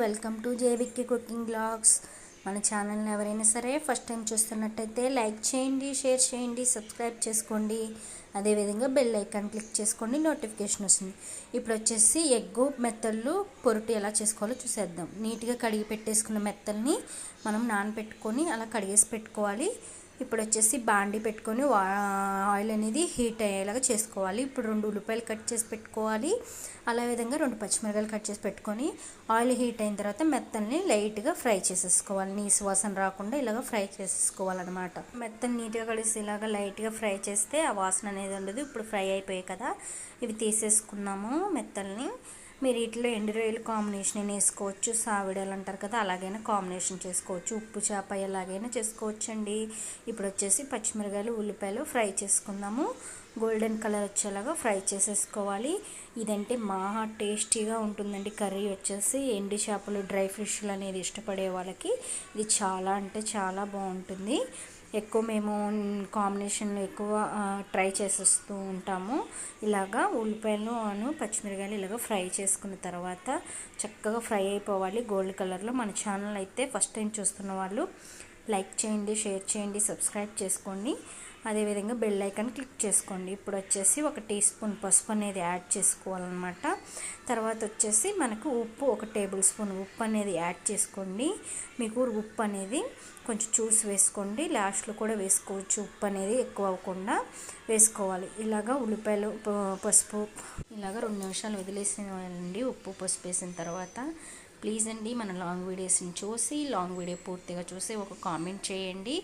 Welcome to జేవిక్కి cooking blogs. మన ఛానల్ని ఎవరైనా సరే ఫస్ట్ టైం చూస్తున్నట్టయితే లైక్ చేయండి షేర్ చేయండి సబ్స్క్రైబ్ చేసుకోండి. అదేవిధంగా బెల్ ఐకాన్ క్లిక్ చేసుకోండి నోటిఫికేషన్ వస్తుంది. ఇప్పుడు వచ్చేసి ఎగ్గు మెత్తళ్ళు పొరుటు ఎలా చేసుకోవాలో చూసేద్దాం. నీట్గా కడిగి పెట్టేసుకున్న మెత్తల్ని మనం నానబెట్టుకొని అలా కడిగేసి పెట్టుకోవాలి. ఇప్పుడు వచ్చేసి బాండి పెట్టుకొని ఆయిల్ అనేది హీట్ అయ్యేలాగా చేసుకోవాలి. ఇప్పుడు రెండు ఉల్లిపాయలు కట్ చేసి పెట్టుకోవాలి. అలా విధంగా రెండు పచ్చిమిరకాయలు కట్ చేసి పెట్టుకొని ఆయిల్ హీట్ అయిన తర్వాత మెత్తల్ని లైట్గా ఫ్రై చేసేసుకోవాలి. నీసు వాసన రాకుండా ఇలాగ ఫ్రై చేసేసుకోవాలన్నమాట. మెత్తని నీట్గా కలిసి ఇలాగ లైట్గా ఫ్రై చేస్తే ఆ వాసన అనేది ఉండదు. ఇప్పుడు ఫ్రై అయిపోయాయి కదా. ఇవి తీసేసుకున్నాము మెత్తల్ని. మీరు వీటిలో ఎండు రొయ్యలు కాంబినేషన్ వేసుకోవచ్చు సావిడలు అంటారు కదా అలాగైనా కాంబినేషన్ చేసుకోవచ్చు. ఉప్పు చేప ఎలాగైనా చేసుకోవచ్చు అండి ఇప్పుడు వచ్చేసి పచ్చిమిరకాయలు ఉల్లిపాయలు ఫ్రై చేసుకుందాము. గోల్డెన్ కలర్ వచ్చేలాగా ఫ్రై చేసేసుకోవాలి. ఇదంటే మహా టేస్టీగా ఉంటుందండి. కర్రీ వచ్చేసి ఎండు చేపలు డ్రై ఫిష్లు అనేది ఇష్టపడే వాళ్ళకి. ఇది చాలా అంటే చాలా బాగుంటుంది. ఎక్కువ మేము కాంబినేషన్లో ఎక్కువ ట్రై చేసేస్తూ ఉంటాము. ఇలాగా ఉల్లిపాయలు అను పచ్చిమిరకాయలు ఇలాగ ఫ్రై చేసుకున్న తర్వాత చక్కగా ఫ్రై అయిపోవాలి. గోల్డ్ కలర్లో మన ఛానల్ అయితే ఫస్ట్ టైం చూస్తున్న వాళ్ళు లైక్ చేయండి షేర్ చేయండి సబ్స్క్రైబ్ చేసుకోండి. అదేవిధంగా బెల్ ఐకాన్ క్లిక్ చేసుకోండి. ఇప్పుడు వచ్చేసి ఒక టీ స్పూన్ పసుపు అనేది యాడ్ చేసుకోవాలన్నమాట. తర్వాత వచ్చేసి మనకు ఉప్పు ఒక టేబుల్ స్పూన్ ఉప్పు అనేది యాడ్ చేసుకోండి. మీకు ఉప్పు అనేది కొంచెం చూసి వేసుకోండి. లాస్ట్లో కూడా వేసుకోవచ్చు. ఉప్పు అనేది ఎక్కువ అవ్వకుండా వేసుకోవాలి. ఇలాగా ఉల్లిపాయలు పసుపు ఇలాగ రెండు నిమిషాలు వదిలేసేయండి. ఉప్పు పసుపు వేసిన తర్వాత ప్లీజ్ అండి మన లాంగ్ వీడియోస్ని చూసి లాంగ్ వీడియో పూర్తిగా చూసి ఒక కామెంట్ చేయండి.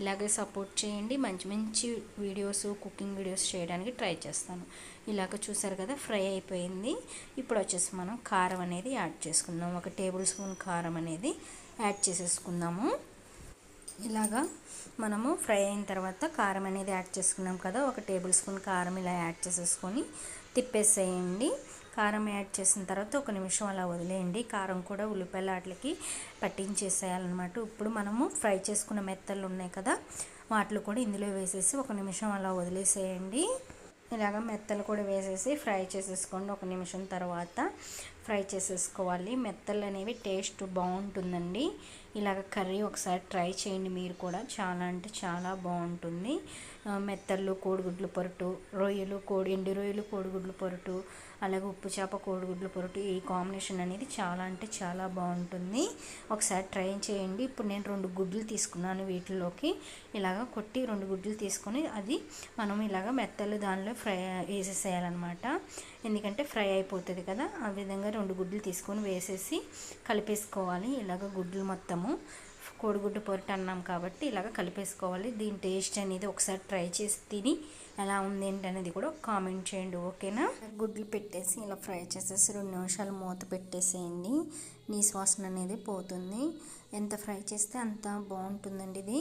ఇలాగే సపోర్ట్ చేయండి. మంచి మంచి వీడియోస్ కుకింగ్ వీడియోస్ చేయడానికి ట్రై చేస్తాను. ఇలాగ చూసారు కదా ఫ్రై అయిపోయింది. ఇప్పుడు వచ్చేసి మనం కారం అనేది యాడ్ చేసుకుందాం. ఒక టేబుల్ స్పూన్ కారం అనేది యాడ్ చేసేసుకుందాము. ఇలాగా మనము ఫ్రై అయిన తర్వాత కారం అనేది యాడ్ చేసుకున్నాం కదా ఒక టేబుల్ స్పూన్ కారం ఇలా యాడ్ చేసేసుకొని తిప్పేసేయండి. కారం యాడ్ చేసిన తర్వాత ఒక నిమిషం అలా వదిలేయండి. కారం కూడా ఉల్లిపాయల వాటికి పట్టించేసేయాలన్నమాట. ఇప్పుడు మనము ఫ్రై చేసుకున్న మెత్తలు ఉన్నాయి కదా వాటిలో కూడా ఇందులో వేసేసి ఒక నిమిషం అలా వదిలేసేయండి. ఇలాగ మెత్తలు కూడా వేసేసి ఫ్రై చేసేసుకోండి ఒక నిమిషం తర్వాత. ఫ్రై చేసేసుకోవాలి. మెత్తలు అనేవి టేస్ట్ బాగుంటుందండి. ఇలాగ కర్రీ ఒకసారి ట్రై చేయండి మీరు కూడా. చాలా అంటే చాలా బాగుంటుంది. మెత్తళ్ళు కోడిగుడ్లు పొరటు రొయ్యలు కోడి ఎండు రొయ్యలు కోడిగుడ్లు పొరటు అలాగే ఉప్పు చేప కోడిగుడ్లు పొరటు ఈ కాంబినేషన్ అనేది చాలా అంటే చాలా బాగుంటుంది. ఒకసారి ట్రై చేయండి. ఇప్పుడు నేను రెండు గుడ్లు తీసుకున్నాను వీటిలోకి. ఇలాగ కొట్టి రెండు గుడ్లు తీసుకొని అది మనం ఇలాగ మెత్తలు దానిలో ఫ్రై వేసేసేయాలన్నమాట. ఎందుకంటే ఫ్రై అయిపోతుంది కదా. ఆ విధంగా రెండు గుడ్లు తీసుకొని వేసేసి కలిపేసుకోవాలి. ఇలాగ గుడ్లు మొత్తము కోడిగుడ్డు పొరట అన్నాం కాబట్టి ఇలాగ కలిపేసుకోవాలి. దీని టేస్ట్ అనేది ఒకసారి ట్రై చేసి తిని ఎలా ఉంది ఏంటి అనేది కూడా కామెంట్ చేయండి ఓకేనా? గుడ్లు పెట్టేసి ఇలా ఫ్రై చేసేసి రెండు నిమిషాలు మూత పెట్టేసేయండి. నీ వాసన అనేది పోతుంది. ఎంత ఫ్రై చేస్తే అంత బాగుంటుందండి ఇది.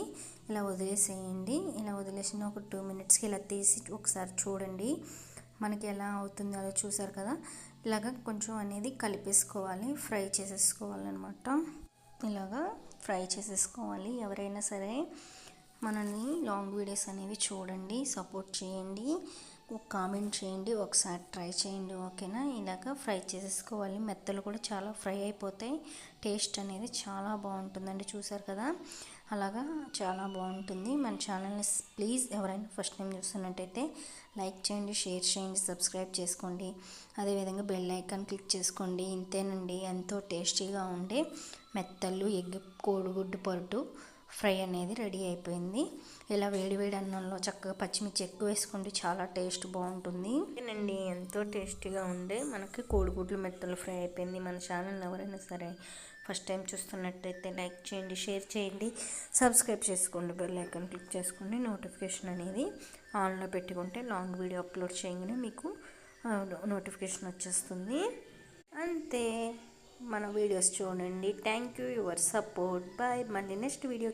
ఇలా వదిలేసేయండి. ఇలా వదిలేసిన ఒక టూ మినిట్స్కి ఇలా తీసి ఒకసారి చూడండి. మనకి ఎలా అవుతుందో అలా చూసారు కదా? ఇలాగ కొంచెం అనేది కలిపేసుకోవాలి ఫ్రై చేసేసుకోవాలన్నమాట. ఇలాగా ఫ్రై చేసేసుకోవాలి. ఎవరైనా సరే మనల్ని లాంగ్ వీడియోస్ అనేవి చూడండి సపోర్ట్ చేయండి ఒక కామెంట్ చేయండి ఒకసారి ట్రై చేయండి ఓకేనా ఇలాగ ఫ్రై చేసేసుకోవాలి. మెత్తలు కూడా చాలా ఫ్రై అయిపోతాయి. టేస్ట్ అనేది చాలా బాగుంటుందండి చూసారు కదా? అలాగా చాలా బాగుంటుంది. మన ఛానల్ని ప్లీజ్ ఎవరైనా ఫస్ట్ టైం చూస్తున్నట్టయితే లైక్ చేయండి షేర్ చేయండి సబ్స్క్రైబ్ చేసుకోండి. అదేవిధంగా బెల్ ఐకాన్ క్లిక్ చేసుకోండి. ఇంతేనండి. ఎంతో టేస్టీగా ఉండే మెత్తళ్ళు ఎగ్ కోడిగుడ్డు పొరటు ఫ్రై అనేది రెడీ అయిపోయింది. ఇలా వేడి వేడి అన్నంలో చక్కగా పచ్చిమిర్చి ఎక్కువ వేసుకోండి చాలా టేస్ట్ బాగుంటుంది. అండి ఎంతో టేస్టీగా ఉండే మనకి కోడిగుడ్లు మెత్తలు ఫ్రై అయిపోయింది. మన ఛానల్ ఎవరైనా సరే ఫస్ట్ టైం చూస్తున్నట్టయితే లైక్ చేయండి షేర్ చేయండి. సబ్స్క్రైబ్ చేసుకోండి బెల్ ఐకాన్ క్లిక్ చేసుకోండి. నోటిఫికేషన్ అనేది ఆన్లో పెట్టుకుంటే లాంగ్ వీడియో అప్లోడ్ చేయగానే మీకు నోటిఫికేషన్ వచ్చేస్తుంది. అంతే. మన వీడియోస్ చూడండి. Thank you your support. Bye. మళ్ళీ నెక్స్ట్ వీడియో